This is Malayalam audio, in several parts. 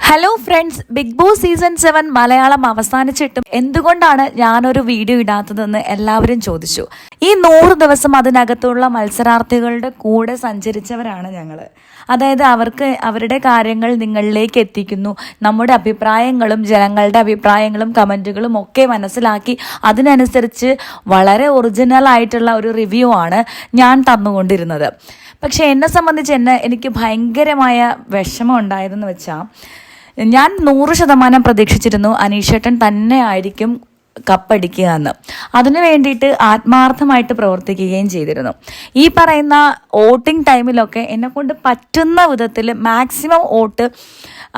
Hello friends Big Boss season seven Malayalam അവസാനിച്ചിട്ടും എന്തുകൊണ്ടാണ് ഞാനൊരു വീഡിയോ ഇടാത്തതെന്ന് എല്ലാവരും ചോദിച്ചു. ഈ നൂറ് ദിവസം അതിനകത്തുള്ള മത്സരാർത്ഥികളുടെ കൂടെ സഞ്ചരിച്ചവരാണ് ഞങ്ങൾ അതായത് അവർക്ക് അവരുടെ കാര്യങ്ങൾ നിങ്ങളിലേക്ക് എത്തിക്കുന്നു. നമ്മുടെ അഭിപ്രായങ്ങളും ജനങ്ങളുടെ അഭിപ്രായങ്ങളും കമന്റുകളും ഒക്കെ മനസ്സിലാക്കി അതിനനുസരിച്ച് വളരെ ഒറിജിനൽ ആയിട്ടുള്ള ഒരു റിവ്യൂ ആണ് ഞാൻ തന്നുകൊണ്ടിരുന്നത്. പക്ഷേ എന്നെ സംബന്ധിച്ച് എന്നെ എനിക്ക് ഭയങ്കരമായ വിഷമം ഉണ്ടായതെന്ന് വെച്ചാൽ ഞാൻ നൂറ് ശതമാനം പ്രതീക്ഷിച്ചിരുന്നു അനീഷേട്ടൻ തന്നെ ആയിരിക്കും കപ്പടിക്കുക എന്ന് അതിനു വേണ്ടിയിട്ട് ആത്മാർത്ഥമായിട്ട് പ്രവർത്തിക്കുകയും ചെയ്തിരുന്നു. ഈ പറയുന്ന വോട്ടിംഗ് ടൈമിലൊക്കെ എന്നെ കൊണ്ട് പറ്റുന്ന വിധത്തിൽ മാക്സിമം വോട്ട്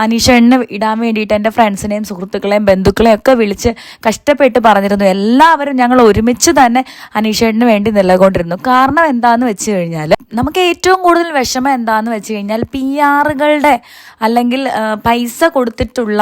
അനീഷേട്ടന് ഇടാൻ വേണ്ടിയിട്ട് എന്റെ ഫ്രണ്ട്സിനെയും സുഹൃത്തുക്കളെയും ബന്ധുക്കളെയും ഒക്കെ വിളിച്ച് കഷ്ടപ്പെട്ട് പറഞ്ഞിരുന്നു. എല്ലാവരും ഞങ്ങൾ ഒരുമിച്ച് തന്നെ അനീഷേട്ടന് വേണ്ടി നിലകൊണ്ടിരുന്നു. കാരണം എന്താണെന്ന് വെച്ച് കഴിഞ്ഞാൽ നമുക്ക് ഏറ്റവും കൂടുതൽ വിഷമം എന്താന്ന് വെച്ച് കഴിഞ്ഞാൽ പി ആറുകളുടെ അല്ലെങ്കിൽ പൈസ കൊടുത്തിട്ടുള്ള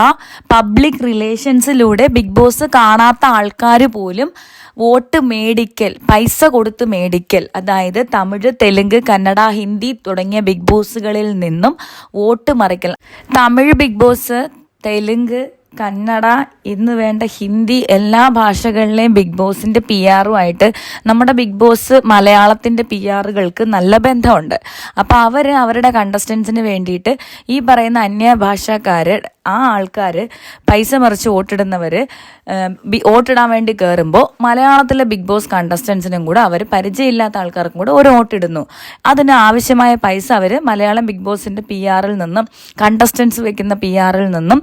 പബ്ലിക് റിലേഷൻസിലൂടെ ബിഗ് ബോസ് കാണാത്ത ആൾക്കാർ പോലും വോട്ട് മേടിക്കൽ പൈസ കൊടുത്ത് മേടിക്കൽ അതായത് തമിഴ് തെലുങ്ക് കന്നഡ ഹിന്ദി തുടങ്ങിയ ബിഗ് ബോസുകളിൽ നിന്നും വോട്ട് മറിക്കൽ. തമിഴ് ബിഗ് ബോസ് തെലുങ്ക് കന്നഡ ഇന്ന് വേണ്ട ഹിന്ദി എല്ലാ ഭാഷകളിലെയും ബിഗ് ബോസിന്റെ പി ആറുമായിട്ട് നമ്മുടെ ബിഗ് ബോസ് മലയാളത്തിന്റെ പി ആറുകൾക്ക് നല്ല ബന്ധമുണ്ട്. അപ്പോൾ അവർ അവരുടെ കണ്ടസ്റ്റൻസിന് വേണ്ടിയിട്ട് ഈ പറയുന്ന അന്യഭാഷക്കാർ ആ ആൾക്കാർ പൈസ മറിച്ച് വോട്ടിടുന്നവർ വോട്ടിടാൻ വേണ്ടി കയറുമ്പോൾ മലയാളത്തിലെ ബിഗ് ബോസ് കണ്ടസ്റ്റൻസിനും കൂടെ അവർ പരിചയമില്ലാത്ത ആൾക്കാർക്കും കൂടെ ഒരു വോട്ടിടുന്നു. അതിന് ആവശ്യമായ പൈസ അവർ മലയാളം ബിഗ് ബോസിന്റെ പി ആറിൽ നിന്നും കണ്ടസ്റ്റൻസ് വെക്കുന്ന പി ആറിൽ നിന്നും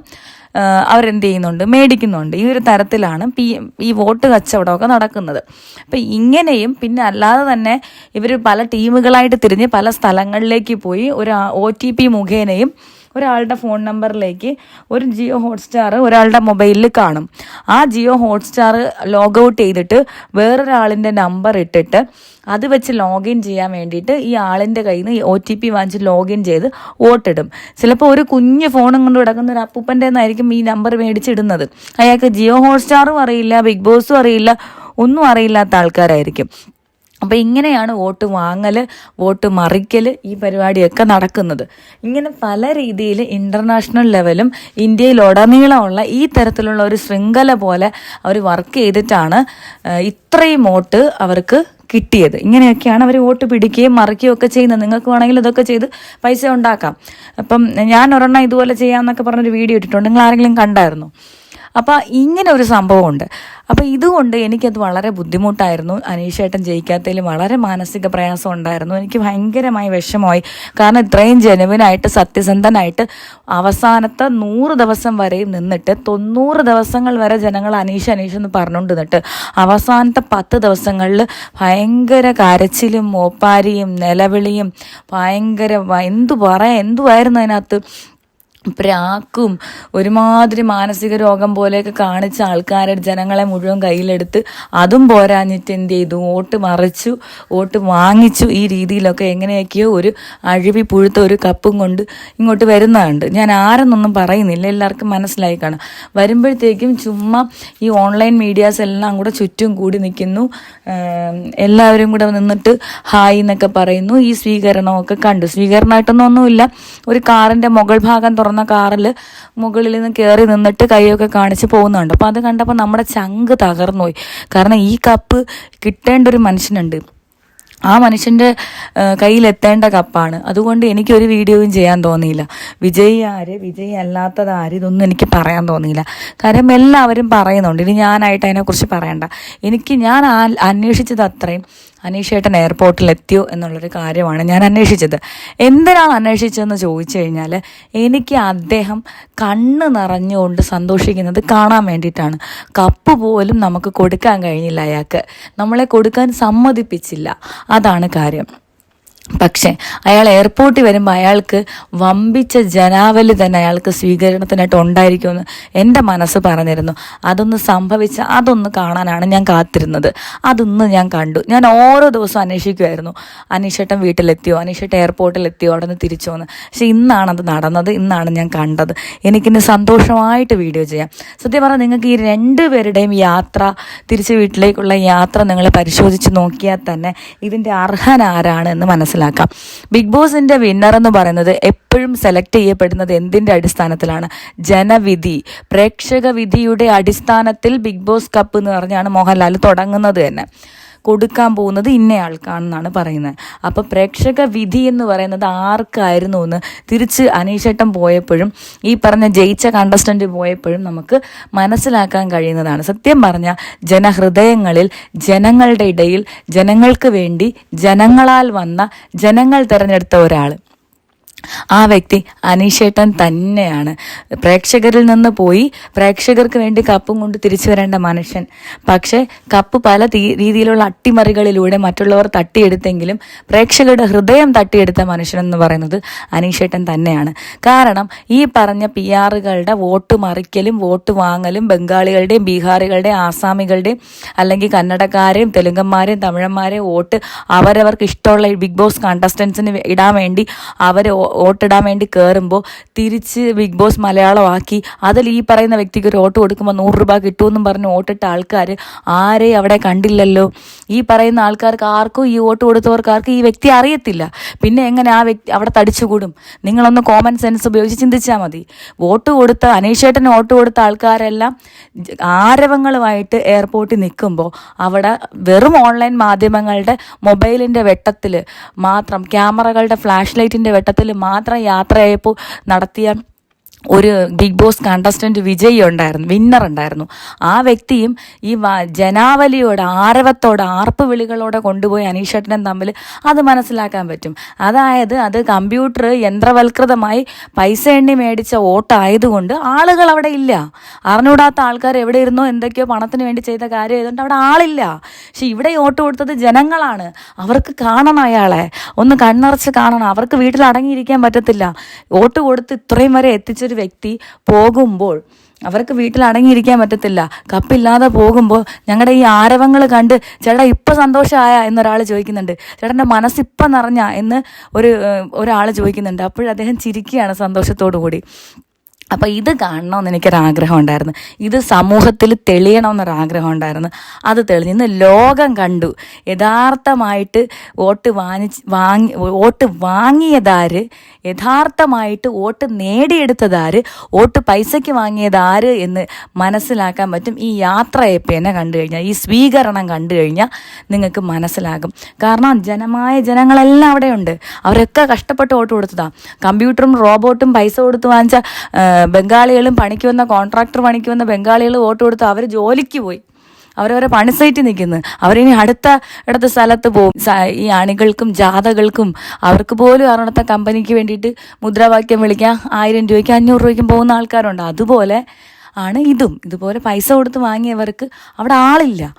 അവരെന്ത് ചെയ്യുന്നുണ്ട്? മേടിക്കുന്നുണ്ട്. ഈ ഒരു തരത്തിലാണ് പി ഈ വോട്ട് കച്ചവടമൊക്കെ നടക്കുന്നത്. അപ്പം ഇങ്ങനെയും പിന്നെ അല്ലാതെ തന്നെ ഇവർ പല ടീമുകളായിട്ട് തിരിഞ്ഞ് പല സ്ഥലങ്ങളിലേക്ക് പോയി ഒരു ഒ ടി പി മുഖേനയും ഒരാളുടെ ഫോൺ നമ്പറിലേക്ക് ഒരു ജിയോ ഹോട്ട്സ്റ്റാർ ഒരാളുടെ മൊബൈലിൽ കാണും. ആ ജിയോ ഹോട്ട്സ്റ്റാർ ലോഗ് ഔട്ട് ചെയ്തിട്ട് വേറൊരാളിന്റെ നമ്പർ ഇട്ടിട്ട് അത് വെച്ച് ലോഗിൻ ചെയ്യാൻ വേണ്ടിയിട്ട് ഈ ആളിന്റെ കയ്യിൽ നിന്ന് ഒ ടി പി വാങ്ങിച്ച് ലോഗിൻ ചെയ്ത് വോട്ടിടും. ചിലപ്പോൾ ഒരു കുഞ്ഞ് ഫോണും കൊണ്ട് കിടക്കുന്ന ഒരു അപ്പൂപ്പന്റെ നിന്നായിരിക്കും ഈ നമ്പർ മേടിച്ചിടുന്നത്. അയാൾക്ക് ജിയോ ഹോട്ട്സ്റ്റാറും അറിയില്ല ബിഗ് ബോസും അറിയില്ല ഒന്നും അറിയില്ലാത്ത ആൾക്കാരായിരിക്കും. അപ്പോൾ ഇങ്ങനെയാണ് വോട്ട് വാങ്ങൽ വോട്ട് മറിക്കൽ ഈ പരിപാടിയൊക്കെ നടക്കുന്നത്. ഇങ്ങനെ പല രീതിയിൽ ഇന്റർനാഷണൽ ലെവലും ഇന്ത്യയിലുടനീളമുള്ള ഈ തരത്തിലുള്ള ഒരു ശൃംഖല പോലെ അവർ വർക്ക് ചെയ്തിട്ടാണ് ഇത്രയും വോട്ട് അവർക്ക് കിട്ടിയത്. ഇങ്ങനെയൊക്കെയാണ് അവർ വോട്ട് പിടിക്കുകയും മറിക്കുകയും ഒക്കെ ചെയ്യുന്നത്. നിങ്ങൾക്ക് വേണമെങ്കിൽ ഇതൊക്കെ ചെയ്ത് പൈസ ഉണ്ടാക്കാം. അപ്പം ഞാൻ ഒരെണ്ണം ഇതുപോലെ ചെയ്യാമെന്നൊക്കെ പറഞ്ഞൊരു വീഡിയോ ഇട്ടിട്ടുണ്ട്. നിങ്ങൾ ആരെങ്കിലും കണ്ടായിരുന്നോ? അപ്പോൾ ഇങ്ങനെ ഒരു സംഭവമുണ്ട്. അപ്പോൾ ഇതുകൊണ്ട് എനിക്കത് വളരെ ബുദ്ധിമുട്ടായിരുന്നു. അനീഷേട്ടൻ ജയിക്കാത്തതിൽ വളരെ മാനസിക പ്രയാസം ഉണ്ടായിരുന്നു. എനിക്ക് ഭയങ്കരമായി വിഷമമായി. കാരണം ഇത്രയും ജനുവിനായിട്ട് സത്യസന്ധനായിട്ട് അവസാനത്തെ നൂറ് ദിവസം വരെയും നിന്നിട്ട് തൊണ്ണൂറ് ദിവസങ്ങൾ വരെ ജനങ്ങൾ അനീഷ് അനീഷ് എന്ന് പറഞ്ഞുകൊണ്ട് നിന്നിട്ട് അവസാനത്തെ പത്ത് ദിവസങ്ങളിൽ ഭയങ്കര കരച്ചിലും മോപ്പാരിയും നിലവിളിയും ഭയങ്കര എന്തു പറയാ എന്തുമായിരുന്നു അതിനകത്ത്? പ്രാക്കും ഒരുമാതിരി മാനസിക രോഗം പോലെയൊക്കെ കാണിച്ച ആൾക്കാരെ ജനങ്ങളെ മുഴുവൻ കയ്യിലെടുത്ത് അതും പോരാഞ്ഞിട്ട് എന്ത് ചെയ്തു? വോട്ട് മറിച്ചു വോട്ട് വാങ്ങിച്ചു ഈ രീതിയിലൊക്കെ എങ്ങനെയൊക്കെയോ ഒരു അഴുവി പുഴുത്ത ഒരു കപ്പും കൊണ്ട് ഇങ്ങോട്ട് വരുന്നതുണ്ട് ഞാൻ ആരെന്നൊന്നും പറയുന്നില്ല. എല്ലാവർക്കും മനസ്സിലായി കാണാം. വരുമ്പോഴത്തേക്കും ചുമ്മാ ഈ ഓൺലൈൻ മീഡിയാസ് എല്ലാം കൂടെ ചുറ്റും കൂടി നിൽക്കുന്നു. എല്ലാവരും കൂടെ നിന്നിട്ട് ഹായ് എന്നൊക്കെ പറയുന്നു. ഈ സ്വീകരണമൊക്കെ കണ്ടു. സ്വീകരണമായിട്ടൊന്നും ഒന്നുമില്ല. ഒരു കാറിന്റെ മുകൾ ഭാഗം തുറന്ന കാറിൽ മുകളിൽ നിന്ന് കയറി നിന്നിട്ട് കൈയൊക്കെ കാണിച്ച് പോകുന്നുണ്ട്. അപ്പോൾ അത് കണ്ടപ്പോൾ നമ്മുടെ ചങ്ക് തകർന്നുപോയി. കാരണം ഈ കപ്പ് കിട്ടേണ്ട ഒരു മനുഷ്യനുണ്ട്. ആ മനുഷ്യന്റെ കയ്യിലെത്തേണ്ട കപ്പാണ്. അതുകൊണ്ട് എനിക്കൊരു വീഡിയോയും ചെയ്യാൻ തോന്നിയില്ല. വിജയി ആര്? വിജയി അല്ലാത്തത് ആര്? ഇതൊന്നും എനിക്ക് പറയാൻ തോന്നിയില്ല. കാരണം എല്ലാവരും പറയുന്നുണ്ട്. ഇനി ഞാനായിട്ട് അതിനെക്കുറിച്ച് പറയണ്ട. എനിക്ക് ഞാൻ അന്വേഷിച്ചത് അത്രയും. അനീഷേട്ടൻ എയർപോർട്ടിൽ എത്തിയോ എന്നുള്ളൊരു കാര്യമാണ് ഞാൻ അന്വേഷിച്ചത്. എന്തിനാണ് അന്വേഷിച്ചതെന്ന് ചോദിച്ചു കഴിഞ്ഞാൽ എനിക്ക് അദ്ദേഹം കണ്ണ് നിറഞ്ഞുകൊണ്ട് സന്തോഷിക്കുന്നത് കാണാൻ വേണ്ടിയിട്ടാണ്. കപ്പ് പോലും നമുക്ക് കൊടുക്കാൻ കഴിഞ്ഞില്ല അയാൾക്ക്. നമ്മളെ കൊടുക്കാൻ സമ്മതിപ്പിച്ചില്ല. അതാണ് കാര്യം. പക്ഷേ അയാൾ എയർപോർട്ടിൽ വരുമ്പോൾ അയാൾക്ക് വമ്പിച്ച ജനാവലി തന്നെ അയാൾക്ക് സ്വീകരണത്തിനായിട്ട് ഉണ്ടായിരിക്കുമെന്ന് എന്റെ മനസ്സ് പറഞ്ഞിരുന്നു. അതൊന്ന് സംഭവിച്ച അതൊന്ന് കാണാനാണ് ഞാൻ കാത്തിരുന്നത്. അതൊന്ന് ഞാൻ കണ്ടു. ഞാൻ ഓരോ ദിവസവും അന്വേഷിക്കുമായിരുന്നു അനീഷേട്ടൻ വീട്ടിലെത്തിയോ? അനീഷേട്ടൻ എയർപോർട്ടിൽ എത്തിയോ അവിടെ നിന്ന് തിരിച്ചു വന്ന് പക്ഷെ ഇന്നാണ് അത് നടന്നത്. ഇന്നാണ് ഞാൻ കണ്ടത്. എനിക്കിന്ന് സന്തോഷമായിട്ട് വീഡിയോ ചെയ്യാം. സത്യം പറഞ്ഞാൽ നിങ്ങൾക്ക് ഈ രണ്ട് പേരുടെയും യാത്ര തിരിച്ച് വീട്ടിലേക്കുള്ള യാത്ര നിങ്ങൾ പരിശോധിച്ച് നോക്കിയാൽ തന്നെ ഇതിന്റെ അർഹനാരാണ് എന്ന് മനസ്സിലാക്കും മനസ്സിലാക്കാം. ബിഗ് ബോസിന്റെ വിന്നർ എന്ന് പറയുന്നത് എപ്പോഴും സെലക്ട് ചെയ്യപ്പെടുന്നത് എന്തിന്റെ അടിസ്ഥാനത്തിലാണ്? ജനവിധി. പ്രേക്ഷക വിധിയുടെ അടിസ്ഥാനത്തിൽ ബിഗ് ബോസ് കപ്പ് എന്ന് പറഞ്ഞാണ് മോഹൻലാൽ തുടങ്ങുന്നത് തന്നെ. കൊടുക്കാൻ പോകുന്നത് ഇന്നയാൾക്കാണെന്നാണ് പറയുന്നത്. അപ്പോൾ പ്രേക്ഷക വിധി എന്ന് പറയുന്നത് ആർക്കായിരുന്നു എന്ന് തിരിച്ച് അനീഷേട്ടൻ പോയപ്പോഴും ഈ പറഞ്ഞ ജയിച്ച കണ്ടസ്റ്റന്റ് പോയപ്പോഴും നമുക്ക് മനസ്സിലാക്കാൻ കഴിയുന്നതാണ്. സത്യം പറഞ്ഞാൽ ജനഹൃദയങ്ങളിൽ ജനങ്ങളുടെ ഇടയിൽ ജനങ്ങൾക്ക് വേണ്ടി ജനങ്ങളാൽ വന്ന ജനങ്ങൾ തിരഞ്ഞെടുത്ത ഒരാൾ ആ വ്യക്തി അനീഷേട്ടൻ തന്നെയാണ്. പ്രേക്ഷകരിൽ നിന്ന് പോയി പ്രേക്ഷകർക്ക് വേണ്ടി കപ്പും കൊണ്ട് തിരിച്ചു വരേണ്ട മനുഷ്യൻ. പക്ഷേ കപ്പ് പല രീതിയിലുള്ള അട്ടിമറികളിലൂടെ മറ്റുള്ളവർ തട്ടിയെടുത്തെങ്കിലും പ്രേക്ഷകരുടെ ഹൃദയം തട്ടിയെടുത്ത മനുഷ്യൻ എന്ന് പറയുന്നത് അനീഷേട്ടൻ തന്നെയാണ്. കാരണം ഈ പറഞ്ഞ പി ആറുകളുടെ വോട്ട് മറിക്കലും വോട്ട് വാങ്ങലും ബംഗാളികളുടെയും ബീഹാറികളുടെയും ആസാമികളുടെയും അല്ലെങ്കിൽ കന്നഡക്കാരെയും തെലുങ്കന്മാരെയും തമിഴന്മാരെയും വോട്ട് അവരവർക്ക് ഇഷ്ടമുള്ള ബിഗ് ബോസ് കണ്ടസ്റ്റൻസിന് ഇടാൻ വേണ്ടി അവരെ വോട്ടിടാൻ വേണ്ടി കയറുമ്പോൾ തിരിച്ച് ബിഗ് ബോസ് മലയാളമാക്കി. അതിൽ ഈ പറയുന്ന വ്യക്തിക്ക് ഒരു വോട്ട് കൊടുക്കുമ്പോൾ നൂറ് രൂപ കിട്ടുമെന്നും പറഞ്ഞ് വോട്ടിട്ട ആൾക്കാർ ആരെയും അവിടെ കണ്ടില്ലല്ലോ? ഈ പറയുന്ന ആൾക്കാർക്ക് ആർക്കും ഈ വോട്ട് കൊടുത്തവർക്ക് ആർക്കും ഈ വ്യക്തി അറിയത്തില്ല. പിന്നെ എങ്ങനെ ആ വ്യക്തി അവിടെ തടിച്ചുകൂടും? നിങ്ങളൊന്ന് കോമൺ സെൻസ് ഉപയോഗിച്ച് ചിന്തിച്ചാൽ മതി. വോട്ട് കൊടുത്ത അനീഷേട്ടന് വോട്ട് കൊടുത്ത ആൾക്കാരെല്ലാം ആരവങ്ങളുമായിട്ട് എയർപോർട്ടിൽ നിൽക്കുമ്പോൾ അവിടെ വെറും ഓൺലൈൻ മാധ്യമങ്ങളുടെ മൊബൈലിന്റെ വെട്ടത്തിൽ മാത്രം ക്യാമറകളുടെ ഫ്ലാഷ് ലൈറ്റിന്റെ വെട്ടത്തിൽ മാത്രം യാത്രയായപ്പോൾ നടത്തിയ ഒരു ബിഗ് ബോസ് കണ്ടസ്റ്റന്റ് വിജയി ഉണ്ടായിരുന്നു വിന്നർ ഉണ്ടായിരുന്നു. ആ വ്യക്തിയും ഈ ജനാവലിയോട് ആരവത്തോട് ആർപ്പ് വിളികളോടെ കൊണ്ടുപോയി അനീഷേട്ടനും തമ്മിൽ അത് മനസ്സിലാക്കാൻ പറ്റും. അതായത് അത് കമ്പ്യൂട്ടർ യന്ത്രവൽകൃതമായി പൈസ എണ്ണി മേടിച്ച വോട്ടായതുകൊണ്ട് ആളുകൾ അവിടെ ഇല്ല. അറിഞ്ഞൂടാത്ത ആൾക്കാർ എവിടെ ഇരുന്നോ എന്തൊക്കെയോ പണത്തിന് വേണ്ടി ചെയ്ത കാര്യം ആയതുകൊണ്ട് അവിടെ ആളില്ല. പക്ഷെ ഇവിടെ വോട്ട് കൊടുത്തത് ജനങ്ങളാണ്. അവർക്ക് കാണണം അയാളെ. ഒന്ന് കണ്ണറച്ച് കാണണം. അവർക്ക് വീട്ടിൽ അടങ്ങിയിരിക്കാൻ പറ്റത്തില്ല. വോട്ട് കൊടുത്ത് ഇത്രയും വരെ എത്തിച്ചൊരു വ്യക്തി പോകുമ്പോൾ അവർക്ക് വീട്ടിൽ അടങ്ങിയിരിക്കാൻ പറ്റത്തില്ല. കപ്പില്ലാതെ പോകുമ്പോൾ ഞങ്ങളുടെ ഈ ആരവങ്ങൾ കണ്ട് ചേട്ടാ ഇപ്പം സന്തോഷമായ എന്നൊരാൾ ചോദിക്കുന്നുണ്ട്. ചേട്ടന്റെ മനസ്സിപ്പം നിറഞ്ഞ എന്ന് ഒരു ഒരാൾ ചോദിക്കുന്നുണ്ട്. അപ്പോൾ അദ്ദേഹം ചിരിക്കുകയാണ് സന്തോഷത്തോടു കൂടി അപ്പോൾ ഇത് കാണണമെന്ന് എനിക്കൊരാഗ്രഹം ഉണ്ടായിരുന്നു. ഇത് സമൂഹത്തിൽ തെളിയണമെന്നൊരാഗ്രഹം ഉണ്ടായിരുന്നു അത് തെളിഞ്ഞു ഇന്ന് ലോകം കണ്ടു. യഥാർത്ഥമായിട്ട് വോട്ട് വാങ്ങിച്ച് വാങ്ങി വോട്ട് വാങ്ങിയതാര്? യഥാർത്ഥമായിട്ട് വോട്ട് നേടിയെടുത്തതാര്? വോട്ട് പൈസയ്ക്ക് വാങ്ങിയതാര് എന്ന് മനസ്സിലാക്കാൻ പറ്റും. ഈ യാത്രയപ്പേനെ കണ്ടു കഴിഞ്ഞാൽ ഈ സ്വീകരണം കണ്ടു കഴിഞ്ഞാൽ നിങ്ങൾക്ക് മനസ്സിലാകും. കാരണം ജനമായ ജനങ്ങളെല്ലാം അവിടെയുണ്ട്. അവരൊക്കെ കഷ്ടപ്പെട്ട് വോട്ട് കൊടുത്തതാണ് കമ്പ്യൂട്ടറും റോബോട്ടും പൈസ കൊടുത്ത് വാങ്ങിച്ച ബംഗാളികളും പണിക്ക് വന്ന കോൺട്രാക്ടർ പണിക്ക് വന്ന ബംഗാളികൾ വോട്ട് കൊടുത്ത് അവർ ജോലിക്ക് പോയി. അവരവരെ പണിസൈറ്റ് നിൽക്കുന്നു. അവരിനി അടുത്ത ഇടത്ത് സ്ഥലത്ത് പോകും. ഈ അണികൾക്കും ജാഥകൾക്കും അവർക്ക് പോലും അറിയണത്തെ കമ്പനിക്ക് വേണ്ടിയിട്ട് മുദ്രാവാക്യം വിളിക്കാൻ ആയിരം രൂപയ്ക്ക് അഞ്ഞൂറ് രൂപയ്ക്കും പോകുന്ന ആൾക്കാരുണ്ട്. അതുപോലെ ആണ് ഇതും. ഇതുപോലെ പൈസ കൊടുത്ത് വാങ്ങിയവർക്ക് അവിടെ ആളില്ല.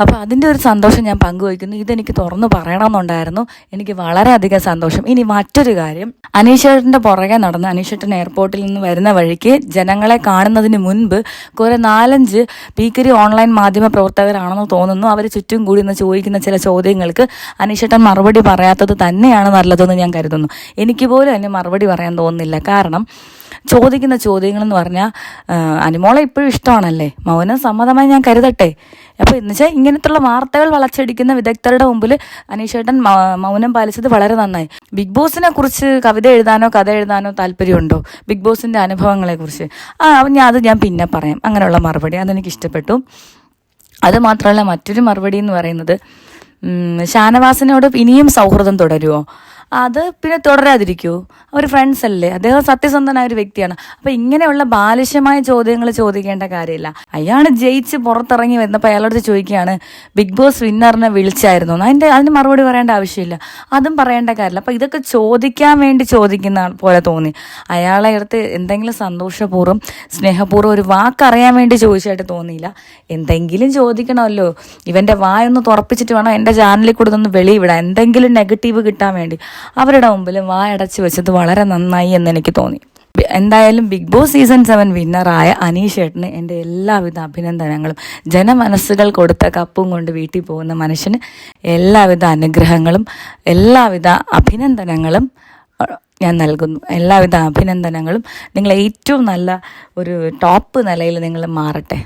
അപ്പോൾ അതിന്റെ ഒരു സന്തോഷം ഞാൻ പങ്കുവയ്ക്കുന്നു. ഇതെനിക്ക് തുറന്നു പറയണമെന്നുണ്ടായിരുന്നു. എനിക്ക് വളരെയധികം സന്തോഷം. ഇനി മറ്റൊരു കാര്യം. അനീഷേട്ടന്റെ പുറകെ നടന്ന് അനീഷേട്ടൻ എയർപോർട്ടിൽ നിന്ന് വരുന്ന വഴിക്ക് ജനങ്ങളെ കാണുന്നതിന് മുൻപ് കുറേ നാലഞ്ച് പീക്കരി ഓൺലൈൻ മാധ്യമ പ്രവർത്തകരാണെന്ന് തോന്നുന്നു. അവർ ചുറ്റും കൂടി നിന്ന് ചോദിക്കുന്ന ചില ചോദ്യങ്ങൾക്ക് അനീഷേട്ടൻ മറുപടി പറയാത്തത് തന്നെയാണ് നല്ലതെന്ന് ഞാൻ കരുതുന്നു. എനിക്ക് പോലും അതിന് മറുപടി പറയാൻ തോന്നുന്നില്ല. കാരണം ചോദിക്കുന്ന ചോദ്യങ്ങൾ എന്ന് പറഞ്ഞാൽ അനുമോളെ ഇപ്പോഴും ഇഷ്ടമാണല്ലേ? മൗനം സമ്മതമായി ഞാൻ കരുതട്ടെ. അപ്പോൾ എന്ന് വെച്ചാൽ ഇങ്ങനത്തുള്ള വാർത്തകൾ വളച്ചടിക്കുന്ന വിദഗ്ധരുടെ മുമ്പിൽ അനീഷേട്ടൻ മൗനം പാലിച്ചത് വളരെ നന്നായി. ബിഗ് ബോസിനെ കുറിച്ച് കവിത എഴുതാനോ കഥ എഴുതാനോ താല്പര്യമുണ്ടോ? ബിഗ് ബോസിന്റെ അനുഭവങ്ങളെക്കുറിച്ച് ആ ഞാൻ അത് ഞാൻ പിന്നെ പറയാം. അങ്ങനെയുള്ള മറുപടി അതെനിക്ക് ഇഷ്ടപ്പെട്ടു. അത് മാത്രമല്ല മറ്റൊരു മറുപടി എന്ന് പറയുന്നത് ഷാനവാസിനോട് ഇനിയും സൗഹൃദം തുടരുമോ അത് പിന്നെ തുടരാതിരിക്കുമോ അവർ ഫ്രണ്ട്സ് അല്ലേ? അദ്ദേഹം സത്യസന്ധനായ ഒരു വ്യക്തിയാണ്. അപ്പൊ ഇങ്ങനെയുള്ള ബാലിശമായ ചോദ്യങ്ങൾ ചോദിക്കേണ്ട കാര്യമില്ല. അയാൾ ജയിച്ച് പുറത്തിറങ്ങി വന്നപ്പോൾ അയാളോട് ചോദിക്കുകയാണ് ബിഗ് ബോസ് വിന്നറിനെ വിളിച്ചായിരുന്നു. അതിന്റെ അതിന് മറുപടി പറയേണ്ട ആവശ്യമില്ല. അതും പറയേണ്ട കാര്യമില്ല. അപ്പൊ ഇതൊക്കെ ചോദിക്കാൻ വേണ്ടി ചോദിക്കുന്ന പോലെ തോന്നി. അയാളെ അടുത്ത് എന്തെങ്കിലും സന്തോഷപൂർവം സ്നേഹപൂർവം ഒരു വാക്കറിയാൻ വേണ്ടി ചോദിച്ചായിട്ട് തോന്നിയില്ല. എന്തെങ്കിലും ചോദിക്കണമല്ലോ. ഇവന്റെ വായൊന്ന് തുറപ്പിച്ചിട്ട് വേണം എന്റെ ചാനലിൽ കൂടെ ഒന്ന് വെളിവിടാൻ എന്തെങ്കിലും നെഗറ്റീവ് കിട്ടാൻ വേണ്ടി. അവരുടെ മുമ്പിൽ വായടച്ച് വെച്ചത് വളരെ നന്നായി എന്ന് എനിക്ക് തോന്നി. എന്തായാലും ബിഗ് ബോസ് സീസൺ സെവൻ വിന്നറായ അനീഷ് ഏട്ടന് എന്റെ എല്ലാവിധ അഭിനന്ദനങ്ങളും ജനമനസ്സുകൾ കൊടുത്ത കപ്പും കൊണ്ട് വീട്ടിൽ പോകുന്ന മനുഷ്യന് എല്ലാവിധ അനുഗ്രഹങ്ങളും എല്ലാവിധ അഭിനന്ദനങ്ങളും ഞാൻ നൽകുന്നു. എല്ലാവിധ അഭിനന്ദനങ്ങളും. നിങ്ങൾ ഏറ്റവും നല്ല ഒരു ടോപ്പ് നിലയിൽ നിങ്ങൾ മാറട്ടെ.